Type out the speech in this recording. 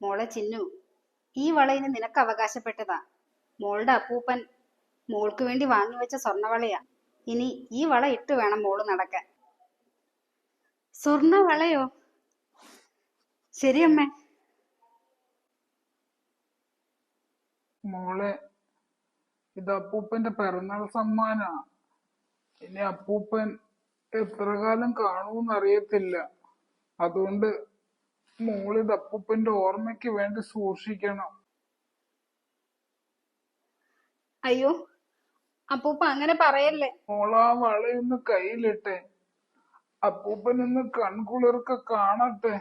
മോളെ ചിന്നു ഈ വളയിന് നിനക്ക് അവകാശപ്പെട്ടതാ. മോളുടെ അപ്പൂപ്പൻ മോൾക്ക് വേണ്ടി വാങ്ങിവെച്ച സ്വർണവളയാ. ഇനി ഈ വള ഇട്ട് വേണം മോൾ നടക്കാൻ. സ്വർണവളയോ? ശരി അമ്മേ മോളെ ഇത് അപ്പൂപ്പന്റെ പിറന്നാൾ സമ്മാനാ. ഇനി അപ്പൂപ്പൻ എത്ര കാലം കാണൂന്ന് അറിയത്തില്ല അതുകൊണ്ട് മോളിത് അപ്പൂപ്പന്റെ ഓർമ്മയ്ക്ക് വേണ്ടി സൂക്ഷിക്കണം. അയ്യോ അപ്പൂപ്പ അങ്ങനെ പറയല്ലേ? മോളാ വളയൊന്ന് കയ്യിലിട്ടെ. അപ്പൂപ്പൻ ഇന്ന് കൺകുളിർക്ക കാണട്ടെ.